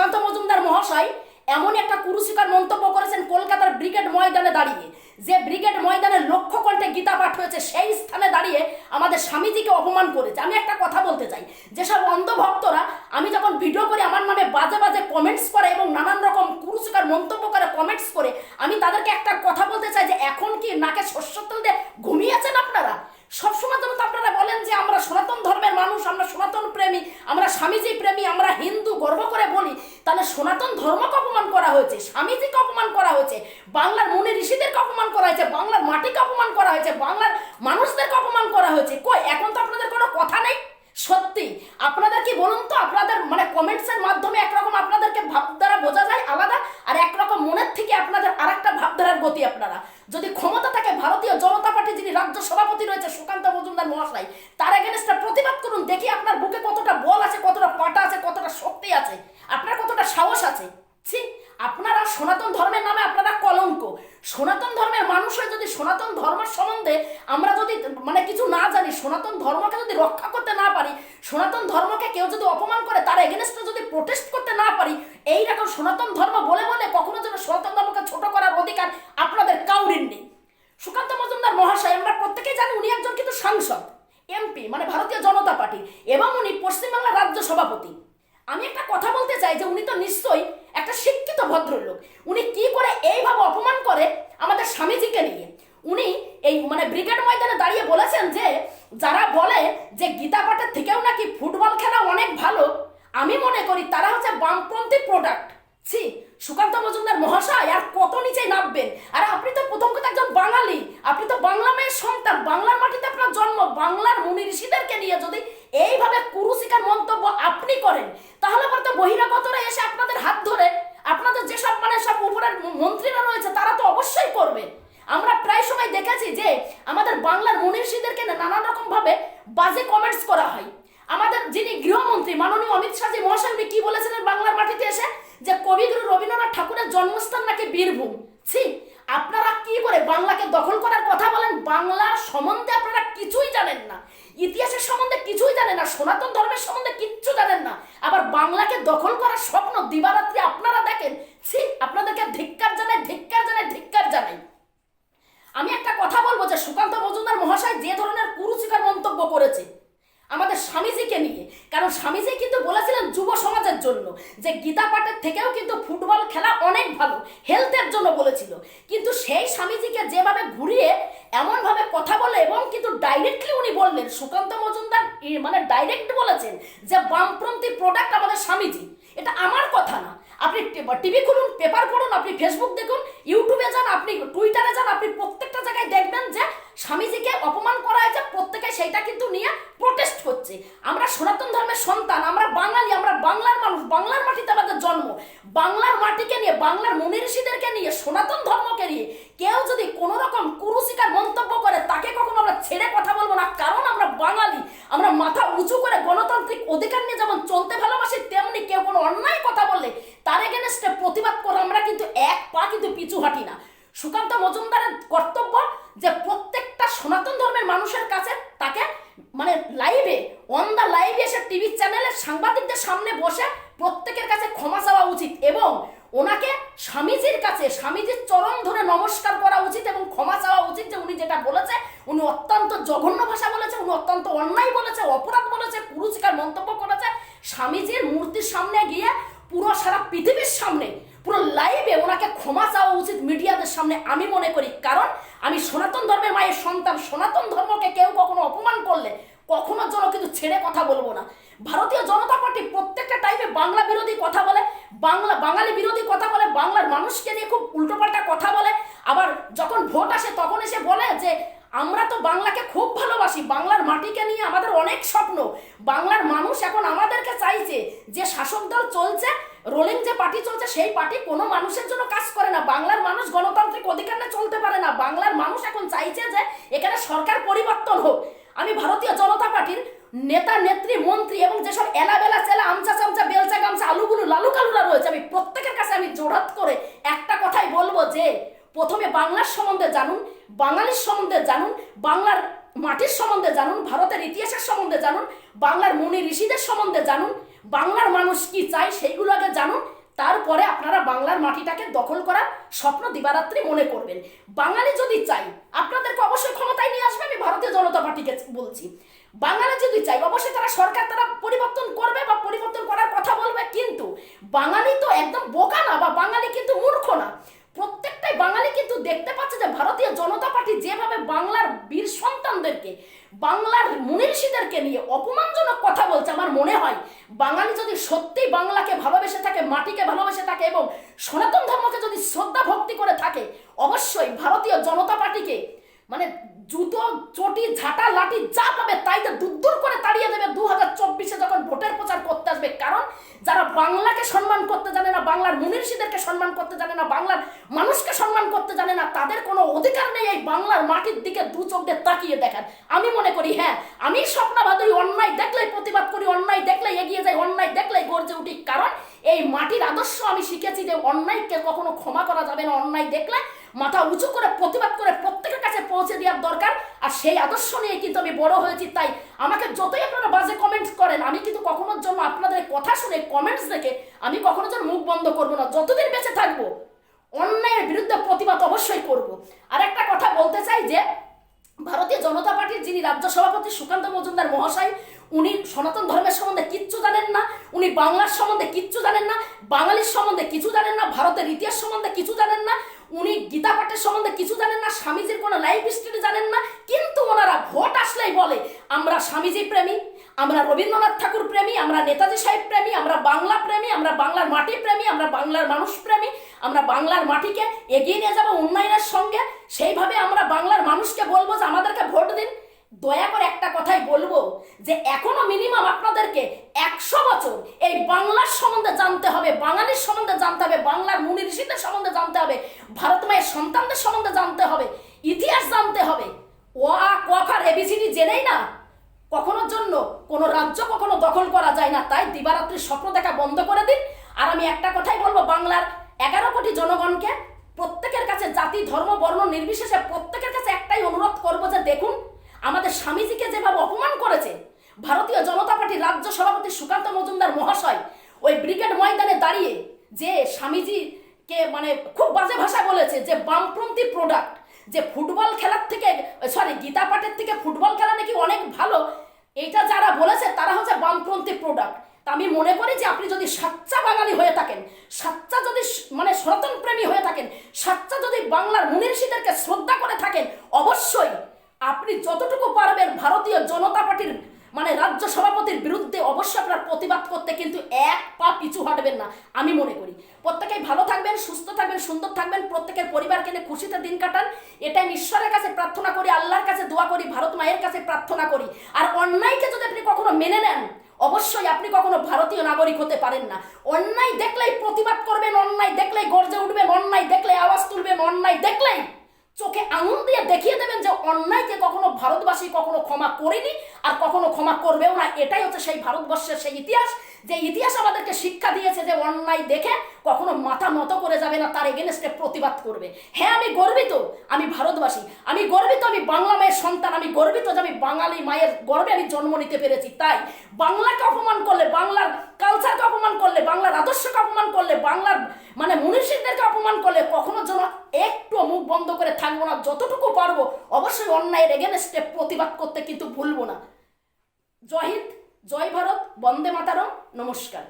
সুকান্ত মজুমদার মহাশয় এমন একটা কুরুশিকার মন্তব্য করেছেন কলকাতার ব্রিগেড ময়দানে দাঁড়িয়ে। যে ব্রিগেড ময়দানে লক্ষ কণ্ঠে গীতা পাঠ হয়েছে, সেই স্থানে দাঁড়িয়ে আমাদের স্বামীজিকে অপমান করেছে। আমি একটা কথা বলতে চাই, যেসব অন্ধভক্তরা আমি যখন ভিডিও করে আমার নামে বাজে বাজে কমেন্টস করে এবং নানান রকম কুরুশিকার মন্তব্য করে কমেন্টস করে, আমি তাদেরকে একটা কথা বলতে চাই যে এখন কি নাকে শস্য ঘুমিয়েছেন আপনারা? সবসময় যেন তো আপনারা বলেন যে আমরা সনাতন ধর্মের মানুষ, আমরা সনাতন প্রেমী, আমরা স্বামীজি প্রেমী, আমরা হিন্দু, গর্ব করে বলি তাহলে সনাতন ধর্মকে অপমান করা হয়েছে, স্বামীজিকে অপমান করা হয়েছে, বাংলার মুনি ঋষিদেরকে অপমান করা হয়েছে, বাংলার মাটিকে অপমান করা হয়েছে, বাংলার মানুষদেরকে অপমান করা হয়েছে। কই, এখন তো আপনাদের কোনো কথা নেই? সত্যি। আপনাদের কি বলুন তো, আপনাদের মানে কমেন্টসের মাধ্যমে একরকম আপনাদেরকে ভাবধারা বোঝা যায় আলাদা, আর একরকম মনের থেকে আপনাদের আর আরেকটা ভাবধারার গতি আপনারা। যদি ক্ষমতা থাকে, ভারতীয় জনতা পার্টি যিনি রাজ্য সভাপতি রয়েছে সুকান্ত মজুমদার মহাশয়, তার এগেনস্টটা প্রতিবাদ করুন, দেখি আপনার বুকে কতটা বল আছে কতটা পাটা আছে কতটা শক্তি আছে আপনার কতটা সাহস আছে ছি আপনারা সনাতন ধর্মের নামে আপনারা কলঙ্ক সনাতন ধর্মের মানুষ হয়ে যদি সনাতন ধর্মের সম্বন্ধে আমরা যদি মানে কিছু না জানি সনাতন ধর্মকে যদি রক্ষা করতে না পারি সনাতন ধর্মকে কেউ যদি অপমান করে, তার এগেনস্টে যদি প্রোটেস্ট করতে না পারি, এই রকম সনাতন ধর্ম বলে বলে কখনো যেন সনাতন ধর্মকে ছোট করার অধিকার আপনাদের কাউরির নেই। সুকান্ত মজুমদার মহাশয়, আমরা প্রত্যেকেই জানি উনি একজন কিন্তু সাংসদ এমপি মানে ভারতীয় জনতা পার্টি, এবং উনি পশ্চিমবাংলার রাজ্য সভাপতি। আমি একটা কথা বলতে চাই যে উনি তো নিশ্চয়ই একটা শিক্ষিত ভদ্রলোক। উনি কি করে এইভাবে অপমান করে আমাদের স্বামীজিকে নিয়ে? উনি এই মানে ব্রিগেড ময়দানে দাঁড়িয়ে বলেছেন যে যারা বলে যে গীতা পাঠের থেকেও নাকি ফুটবল খেলা অনেক ভালো, আমি মনে করি তারা হচ্ছে বামপন্থী প্রোডাক্ট ছি, সুকান্ত মজুমদার মহাশয়, আর কত নিচে নামবেন? আর আপনি তো প্রথম কথা একজন বাঙালি, আপনি তো বাংলা মেয়ের সন্তান, বাংলার মাটিতে আপনার জন্ম, বাংলার মুনি ঋষিদেরকে নিয়ে যদি এইভাবে কুরুশিকার মন্তব্য আপনি করেন, তাহলে পরে তো বহিরাগতরা এসে আপনাদের হাত ধরে, আপনাদের যেসব মানে সব উপরের মন্ত্রীরা রয়েছে, তারা তো অবশ্যই করবে। আমরা প্রায় সময় দেখেছি যে আমাদের বাংলার মুনি ঋষিদেরকে নানান রকম ভাবে বাজে কমেন্টস করা হয়। আমাদের যিনি গৃহমন্ত্রী, মাননীয় অমিত শাহজি মহাশয়, উনি কি বলেছিলেন বাংলার মাটিতে এসে? যে কবিগুরু রবীন্দ্রনাথ ঠাকুরের জন্মস্থান নাকি বীরভূম? ছি, আপনারা কি করে বাংলাকে দখল করার কথা বলেন? বাংলার সম্বন্ধে আপনারা কিছুই জানেন না। ইতিহাসের সম্বন্ধে কিছুই জানেন না। সনাতন ধর্মের সম্বন্ধে কিচ্ছু জানেন না। আবার বাংলাকে দখল করার স্বপ্ন দিবারাত্রি আপনারা দেখেন। ছি, আপনাদেরকে ধিক্কার জানাই ধিক্কার জানাই ধিক্কার জানাই। আমি একটা কথা বলব যে সুকান্ত মজুমদার মহাশয় যে ধরনের কুরুচিকার মন্তব্য করেছে আমাদের স্বামীজিকে নিয়ে। কারণ স্বামীজি কিন্তু বলেছিলেন যুব সমাজের জন্য যে গীতা পাঠের থেকেও কিন্তু ফুটবল খেলা অনেক ভালো হেলথের জন্য বলেছিল। কিন্তু সেই স্বামীজিকে যেভাবে ঘুরিয়ে এমনভাবে কথা বলে এবং কিন্তু ডাইরেক্টলি উনি বললেন, সুকান্ত মজুমদার মানে ডাইরেক্ট বলেছেন যে বামপন্থী প্রোডাক্ট আমাদের স্বামীজি। এটা আমার কথা না। আপনি টিভি খুলুন পেপার পড়ুন, আপনি ফেসবুক দেখুন ইউটিউবে যান আপনি টুইটারে যান আপনি প্রত্যেকটা জায়গায় দেখবেন যে স্বামীজিকে অপমান করা হয়েছে, প্রত্যেকে সেইটা কিন্তু নিয়ে প্রোটেস্ট করছে। আমরা সনাতন ধর্মের সন্তান, আমরা বাঙালি, আমরা বাংলার মানুষ, বাংলার মাটিতে আমাদের জন্ম। বাংলার মাটিকে নিয়ে, বাংলার মুনি ঋষিদেরকে নিয়ে, সনাতন ধর্মকে নিয়ে কেউ যদি কোনো রকম কুরুশিকার মন্তব্য করে, তাকে কখনো আমরা ছেড়ে কথা বলব না। কারণ আমরা বাঙালি, আমরা মাথা উঁচু করে গণতান্ত্রিক অধিকার নিয়ে যেমন চলতে ভালোবাসি, তেমনি কেউ কোনো অন্যায় কথা বললে তার এগেনস্টে প্রতিবাদ করে আমরা কিন্তু এক পা কিন্তু পিছু হাঁটি না। সুকান্ত মজুমদারের কর্তব্য যে প্রত্যেকটা সনাতন ধর্মের মানুষের কাছে তাকে মানে লাইভে অন দ্য লাইভে এসে টিভি চ্যানেলের সাংবাদিকদের সামনে বসে প্রত্যেকের কাছে ক্ষমা চাওয়া উচিত এবং ওনাকে স্বামীজির কাছে, স্বামীজির চরণ ধরে নমস্কার করা উচিত এবং ক্ষমা চাওয়া উচিত যে উনি যেটা বলেছে, উনি অত্যন্ত জঘন্য ভাষা বলেছে, উনি অত্যন্ত অন্যায় বলেছে, অপরাধ বলেছে, কুরুচিকার মন্তব্য করেছে। স্বামীজির মূর্তির সামনে গিয়ে পুরো সারা পৃথিবীর সামনে পুরো লাইভে ওনাকে ক্ষমা চাওয়া উচিত মিডিয়াদের সামনে আমি মনে করি কারণ আমি সনাতন ধর্মের মায়ের সন্তান সনাতন ধর্মকে কেউ কখনো অপমান করলে কখনো জন্য কিন্তু ছেড়ে কথা বলব না ভারতীয় জনতা পার্টি প্রত্যেকটা টাইমে বাংলা বিরোধী কথা বলে বাংলা বাঙালি বিরোধী কথা বলে বাংলার মানুষকে নিয়ে খুব উল্টোপাল্টা কথা বলে আবার যখন ভোট আসে তখন এসে বলে যে আমরা তো বাংলাকে খুব ভালোবাসি বাংলার মাটিকে নিয়ে আমাদের অনেক স্বপ্ন। বাংলার মানুষ এখন আমাদেরকে চাইছে যে শাসক দল চলছে, রোলিং যে পার্টি চলছে, সেই পার্টি কোনো মানুষের জন্য কাজ করে না। বাংলার মানুষ গণতান্ত্রিক অধিকার নিয়ে চলতে পারে না। বাংলার মানুষ এখন চাইছে যে এখানে সরকার পরিবর্তন হোক। আমি ভারতীয় জনতা পার্টির নেতা, নেত্রী, মন্ত্রী এবং যেসব এলাবেলা চেলা, আমচা চামচা, বেলচা গামচা, আলুগুলো লালু কালুরা রয়েছে, আমি প্রত্যেকের কাছে আমি জোড়াত করে একটা কথাই বলব যে, প্রথমে বাংলার সম্বন্ধে জানুন, বাঙালির সম্বন্ধে জানুন, বাংলার মাটির সম্বন্ধে জানুন, ভারতের ইতিহাসের সম্বন্ধে জানুন, বাংলার মুনি ঋষিদের সম্বন্ধে জানুন, বাংলার মানুষ কি চায় সেইগুলো আগে জানুন, তারপরে আপনারা বাংলার মাটিটাকে দখল করার স্বপ্ন দিবারাত্রি মনে করবেন। বাঙালি যদি চাই আপনাদেরকে অবশ্যই ক্ষমতায় নিয়ে আসবে, আমি ভারতীয় জনতা পার্টিকে বলছি। বাঙালি যদি চাই অবশ্যই তারা সরকার, তারা পরিবর্তন করবে বা পরিবর্তন করার কথা বলবে, কিন্তু বাঙালি তো একদম বোকা না, বা বাঙালি কিন্তু মূর্খ না। দেখতে পাচ্ছে যে ভারতীয় জনতা পার্টি যেভাবে বাংলার বীর সন্তানদেরকে, বাংলার মনীষীদেরকে নিয়ে অপমানজনক কথা বলছে, আমার মনে হয় বাঙালি যদি সত্যি বাংলাকে ভালোবেসে থাকে, মাটিকে ভালোবেসে থাকে এবং সনাতন ধর্মকে যদি শ্রদ্ধা ভক্তি করে থাকে, অবশ্যই ভারতীয় জনতা পার্টিকে মানে জুতো, চটি, ঝাঁটা, লাঠি যা পাবে তাই তো দূর করে তাড়িয়ে দেবে দু হাজার চব্বিশে যখন ভোটের প্রচার করতে আসবে। কারণ যারা বাংলাকে সম্মান করতে জানে না, বাংলার মুনির্ষিদেরকে সম্মান করতে জানে না, বাংলার মানুষকে সম্মান করতে জানে না, তাদের কোনো অধিকার নেই এই বাংলার মাটির দিকে দু চোখ দিয়ে তাকিয়ে দেখার। আমি মনে করি হ্যাঁ আমি স্বপ্নবাদী, অন্যায় দেখলেই প্রতিবাদ করি, অন্যায় দেখলেই এগিয়ে যাই, অন্যায় দেখলেই গর্জে উঠি। কারণ এই মাটির আদর্শ আমি শিখেছি যে অন্যায়কে কখনো ক্ষমা করা যাবে না, অন্যায় দেখলে মাথা উঁচু করে প্রতিবাদ করে প্রত্যেকের কাছে পৌঁছে দেওয়ার দরকার, আর সেই আদর্শ নিয়ে কিন্তু আমি বড় হয়েছি, তাই আমাকে যতই আপনারা বাজে কমেন্টস করেন, আমি কিন্তু কখনোর জন্য আপনাদের কথা শুনে কমেন্টস দেখে আমি কখনো যেন মুখ বন্ধ করব না। যতদিন বেঁচে থাকব, অন্যায়ের বিরুদ্ধে প্রতিবাদ অবশ্যই করব। আর একটা কথা বলতে চাই যে, ভারতীয় জনতা পার্টির যিনি রাজ্য সভাপতি সুকান্ত মজুমদার মহাশয় উনি সনাতন ধর্মের সম্বন্ধে কিচ্ছু জানেন না, উনি বাংলার সম্বন্ধে কিচ্ছু জানেন না, বাঙালির সম্বন্ধে কিছু জানেন না, ভারতের ইতিহাস সম্বন্ধে কিছু জানেন না, উনি গীতা পাঠের সম্বন্ধে কিছু জানেন না, স্বামীজির কোনো লাইফ হিস্ট্রি জানেন না, কিন্তু ওনারা ভোট আসলেই বলে, আমরা স্বামীজি প্রেমী, আমরা রবীন্দ্রনাথ ঠাকুর প্রেমী, আমরা নেতাজি সাহেব প্রেমী, আমরা বাংলা প্রেমী, আমরা বাংলার মাটি প্রেমী, আমরা বাংলার মানুষ প্রেমী, আমরা বাংলার মাটিকে এগিয়ে নিয়ে যাব উন্নয়নের সঙ্গে, সেইভাবে আমরা বাংলার মানুষকে বলব যে আমাদেরকে ভোট দিন। দয়া করে একটা কথাই বলব যে এখনও মিনিমাম আপনাদেরকে একশো বছর এই বাংলার সম্বন্ধে জানতে হবে, বাঙালির সম্বন্ধে জানতে হবে, বাংলার মুনি ঋষিদের সম্বন্ধে জানতে হবে, ভারত মায়ের সন্তানদের সম্বন্ধে জানতে হবে, ইতিহাস জানতে হবে। ও আ কফার এবিসিডি জেনেই না। কখনোর জন্য কোনো রাজ্য কখনো দখল করা যায় না। তাই দিবারাত্রির স্বপ্ন দেখা বন্ধ করে দিন। আর আমি একটা কথাই বলব, বাংলার এগারো কোটি জনগণকে প্রত্যেকের কাছে জাতি, ধর্ম, বর্ণ নির্বিশেষে প্রত্যেকের কাছে একটাই অনুরোধ করব যে দেখুন আমাদের স্বামীজিকে যেভাবে অপমান করেছে, ভারতীয় জনতা পার্টির রাজ্য সভাপতি সুকান্ত মজুমদার মহাশয় ওই ব্রিগেড ময়দানে দাঁড়িয়ে যে স্বামীজিকে মানে খুব বাজে ভাষা বলেছে যে বামপন্থী প্রোডাক্ট যে ফুটবল খেলার থেকে সরি গীতা পাঠের থেকে ফুটবল খেলা নাকি অনেক ভালো, এইটা যারা বলেছে তারা হচ্ছে বামপন্থী প্রোডাক্ট তা আমি মনে করি যে আপনি যদি সাচ্চা বাঙালি হয়ে থাকেন, সাচ্চা যদি মানে সনাতন প্রেমী হয়ে থাকেন, সাচ্চা যদি বাংলার মুনির্ষিদেরকে শ্রদ্ধা করে থাকেন, অবশ্যই আপনি যতটুকু পারবেন ভারতীয় জনতা পার্টির মানে রাজ্য সভাপতির বিরুদ্ধে অবশ্যই আপনার প্রতিবাদ করতে, কিন্তু এক পা পিছু হাঁটবেন না, আমি মনে করি। প্রত্যেকেই ভালো থাকবেন, সুস্থ থাকবেন, সুন্দর থাকবেন, প্রত্যেকের পরিবারকে নিয়ে খুশিতে দিন কাটান। এটাই ঈশ্বরের কাছে প্রার্থনা করি, আল্লাহর কাছে দোয়া করি, ভারত মায়ের কাছে প্রার্থনা করি। আর অন্যায়কে যদি আপনি কখনো মেনে নেন, অবশ্যই আপনি কখনো ভারতীয় নাগরিক হতে পারেন না। অন্যায় দেখলেই প্রতিবাদ করবেন, অন্যায় দেখলেই গর্জে উঠবেন, অন্যায় দেখলে আওয়াজ তুলবেন, অন্যায় দেখলেই চোখে আঙুল দিয়ে দেখিয়ে দেবেন যে অন্যায়কে কখনো ভারতবাসী কখনো ক্ষমা করেনি আর কখনো ক্ষমা করবেও না। এটাই হচ্ছে সেই ভারতবর্ষের সেই ইতিহাস। যে ইতিহাস আমাদেরকে শিক্ষা দিয়েছে যে অন্যায় দেখে কখনো মাথা নত করে যাবে না, তার এগেনস্টে প্রতিবাদ করবে। হ্যাঁ আমি গর্বিত, আমি ভারতবাসী, আমি গর্বিত, আমি বাংলা মায়ের সন্তান, আমি গর্বিত যে আমি বাঙালি মায়ের গর্বে আমি জন্ম নিতে পেরেছি। তাই বাংলাকে অপমান করলে বাংলার কালচারকে অপমান করলে বাংলার আদর্শকে অপমান করলে, বাংলার মানে মনীষীদেরকে অপমান করলে কখনো যেন একটু মুখ বন্ধ করে থাকব না, যতটুকু পারব, অবশ্যই অন্যায়ের এগেনস্টে প্রতিবাদ করতে কিন্তু ভুলবো না। জয় হিন্দ, জয় ভারত, বন্দে মাতারম, নমস্কার।